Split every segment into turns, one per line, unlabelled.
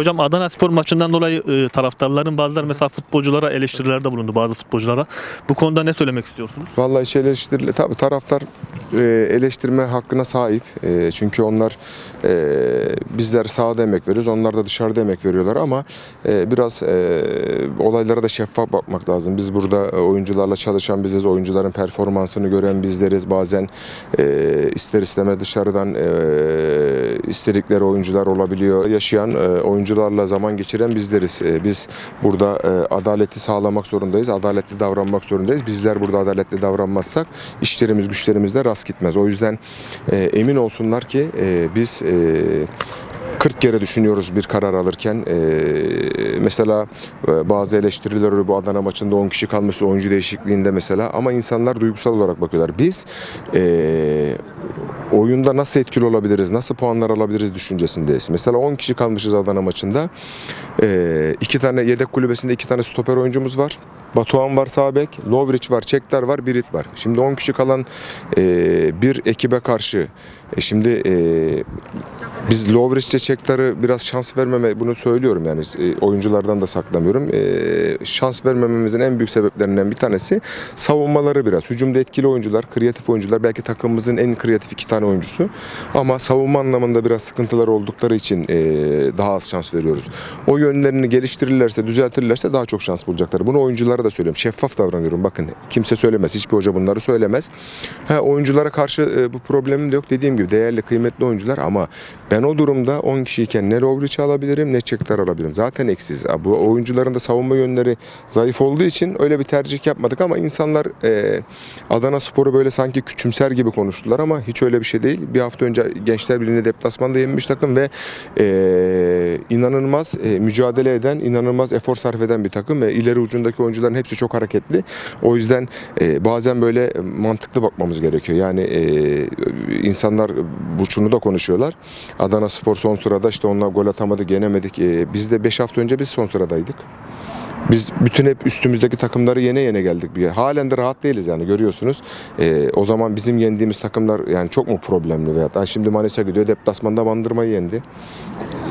Hocam Adana Spor maçından dolayı e, taraftarların bazıları mesela futbolculara eleştirilerde bulundu bazı futbolculara. Bu konuda ne söylemek istiyorsunuz?
Vallahi iş eleştirili. Tabii taraftar e, eleştirme hakkına sahip. E, çünkü onlar e, bizler sahada emek veriyoruz. Onlar da dışarıda emek veriyorlar ama e, biraz e, olaylara da şeffaf bakmak lazım. Biz burada e, oyuncularla çalışan biziz. Oyuncuların performansını gören bizleriz. Bazen e, ister istemez dışarıdan e, istedikleri oyuncular olabiliyor. Yaşayan e, oyuncularla zaman geçiren bizleriz. E, biz burada e, adaleti sağlamak zorundayız. Adaletli davranmak zorundayız. Bizler burada adaletli davranmazsak işlerimiz güçlerimiz de rast gitmez. O yüzden e, emin olsunlar ki e, biz e, 40 kere düşünüyoruz bir karar alırken. E, mesela bazı eleştiriler bu Adana maçında 10 kişi kalmış oyuncu değişikliğinde mesela ama insanlar duygusal olarak bakıyorlar. Biz e, oyunda nasıl etkili olabiliriz, nasıl puanlar alabiliriz düşüncesindeyiz. Mesela 10 kişi kalmışız Adana maçında. Ee, iki tane yedek kulübesinde iki tane stoper oyuncumuz var. Batuhan var sağ bek, Lovric var, Çekler var, Birit var. Şimdi 10 kişi kalan e, bir ekibe karşı e, şimdi e, biz Lovric'e Çekler'e biraz şans vermeme bunu söylüyorum yani e, oyunculardan da saklamıyorum. E, şans vermememizin en büyük sebeplerinden bir tanesi savunmaları biraz. Hücumda etkili oyuncular, kreatif oyuncular. Belki takımımızın en kreatif iki tane oyuncusu. Ama savunma anlamında biraz sıkıntılar oldukları için e, daha az şans veriyoruz. O yönlerini geliştirirlerse, düzeltirlerse daha çok şans bulacaklar. Bunu oyunculara da söylüyorum. Şeffaf davranıyorum. Bakın kimse söylemez. Hiçbir hoca bunları söylemez. Ha, oyunculara karşı e, bu problemim de yok. Dediğim gibi değerli, kıymetli oyuncular ama ben o durumda 10 kişiyken ne Lovric alabilirim ne Çekler alabilirim. Zaten eksiz. Bu oyuncuların da savunma yönleri zayıf olduğu için öyle bir tercih yapmadık ama insanlar e, Adana Spor'u böyle sanki küçümser gibi konuştular ama hiç öyle bir şey değil. Bir hafta önce Gençler Birliği'nde deplasmanda yenilmiş takım ve e, inanılmaz e, eden, inanılmaz efor sarf eden bir takım ve ileri ucundaki oyuncuların hepsi çok hareketli. O yüzden e, bazen böyle mantıklı bakmamız gerekiyor. Yani e, insanlar bu şunu da konuşuyorlar. Adana Spor son sırada işte onlar gol atamadık, yenemedik. E, biz de 5 hafta önce biz son sıradaydık. Biz bütün hep üstümüzdeki takımları yene yene geldik. Bir halen de rahat değiliz yani görüyorsunuz. Ee, o zaman bizim yendiğimiz takımlar yani çok mu problemli veya yani şimdi Manisa gidiyor deplasmanda Bandırma'yı yendi.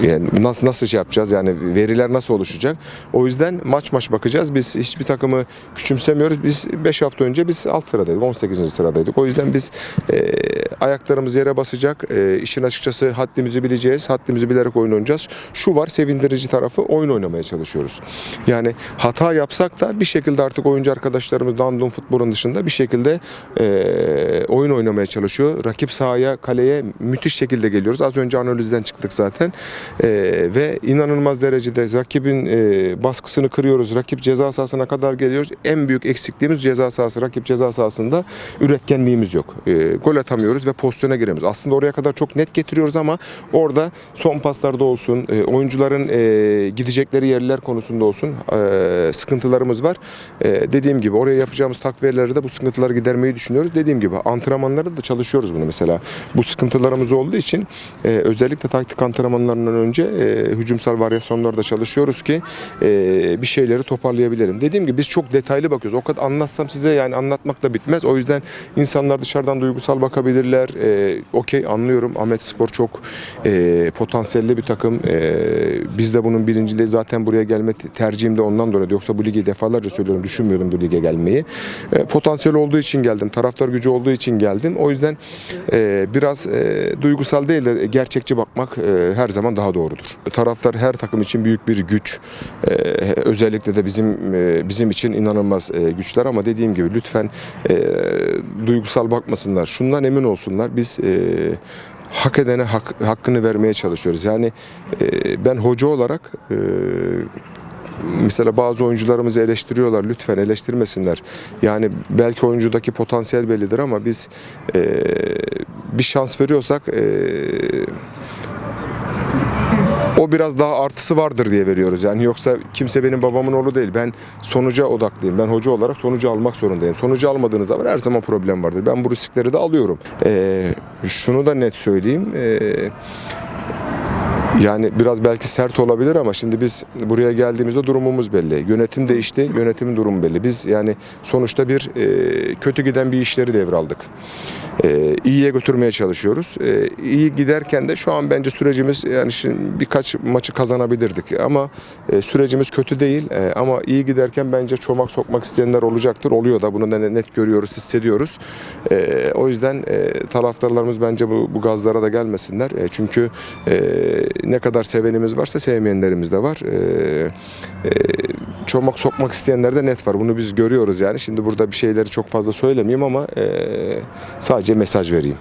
Yani nasıl nasıl şey yapacağız yani veriler nasıl oluşacak? O yüzden maç maç bakacağız. Biz hiçbir takımı küçümsemiyoruz. Biz 5 hafta önce biz alt sıradaydık. 18. sıradaydık. O yüzden biz e, ayaklarımız yere basacak. E, işin açıkçası haddimizi bileceğiz. Haddimizi bilerek oyun oynayacağız. Şu var sevindirici tarafı oyun oynamaya çalışıyoruz. Yani hata yapsak da bir şekilde artık oyuncu arkadaşlarımız Dandun futbolun dışında bir şekilde e, oyun oynamaya çalışıyor. Rakip sahaya, kaleye müthiş şekilde geliyoruz. Az önce analizden çıktık zaten. E, ve inanılmaz derecede rakibin e, baskısını kırıyoruz. Rakip ceza sahasına kadar geliyoruz. En büyük eksikliğimiz ceza sahası. Rakip ceza sahasında üretkenliğimiz yok. E, gol atamıyoruz ve pozisyona giremiyoruz. Aslında oraya kadar çok net getiriyoruz ama orada son paslarda olsun, e, oyuncuların e, gidecekleri yerler konusunda olsun e, sıkıntılarımız var. E, dediğim gibi oraya yapacağımız takviyeleri de bu sıkıntıları gidermeyi düşünüyoruz. Dediğim gibi antrenmanlarda da çalışıyoruz bunu mesela. Bu sıkıntılarımız olduğu için e, özellikle taktik antrenmanlarından önce e, hücumsal varyasyonlarda çalışıyoruz ki e, bir şeyleri toparlayabilirim. Dediğim gibi biz çok detaylı bakıyoruz. O kadar anlatsam size yani anlatmak da bitmez. O yüzden insanlar dışarıdan duygusal bakabilirler. E, Okey anlıyorum. Ahmet Spor çok e, potansiyelli bir takım. E, biz de bunun bilincindeyiz. Zaten buraya gelme tercihim de ondan dolayı. Yoksa bu ligi defalarca söylüyorum düşünmüyordum bu lige gelmeyi. E, potansiyel olduğu için geldim. Taraftar gücü olduğu için geldim. O yüzden e, biraz e, duygusal değil de gerçekçi bakmak e, her zaman daha doğrudur. Taraftar her takım için büyük bir güç. E, özellikle de bizim e, bizim için inanılmaz e, güçler ama dediğim gibi lütfen e, duygusal bakmasınlar. Şundan emin olsunlar. Biz e, hak edene hak, hakkını vermeye çalışıyoruz. Yani ben hoca olarak mesela bazı oyuncularımızı eleştiriyorlar. Lütfen eleştirmesinler. Yani belki oyuncudaki potansiyel bellidir ama biz e, bir şans veriyorsak e, o biraz daha artısı vardır diye veriyoruz. Yani yoksa kimse benim babamın oğlu değil. Ben sonuca odaklıyım. Ben hoca olarak sonucu almak zorundayım. Sonucu almadığınız zaman her zaman problem vardır. Ben bu riskleri de alıyorum. Ee, şunu da net söyleyeyim. Ee, Yani biraz belki sert olabilir ama şimdi biz buraya geldiğimizde durumumuz belli. Yönetim değişti, yönetimin durumu belli. Biz yani sonuçta bir e, kötü giden bir işleri devraldık. E, iyiye götürmeye çalışıyoruz. E, iyi giderken de şu an bence sürecimiz yani şimdi birkaç maçı kazanabilirdik ama e, sürecimiz kötü değil. E, ama iyi giderken bence çomak sokmak isteyenler olacaktır. Oluyor da bunu da net görüyoruz, hissediyoruz. E, o yüzden e, taraftarlarımız bence bu, bu gazlara da gelmesinler. E, çünkü e, ne kadar sevenimiz varsa sevmeyenlerimiz de var. E, e, çomak sokmak isteyenler de net var. Bunu biz görüyoruz yani. Şimdi burada bir şeyleri çok fazla söylemeyeyim ama e, sadece mesaj vereyim.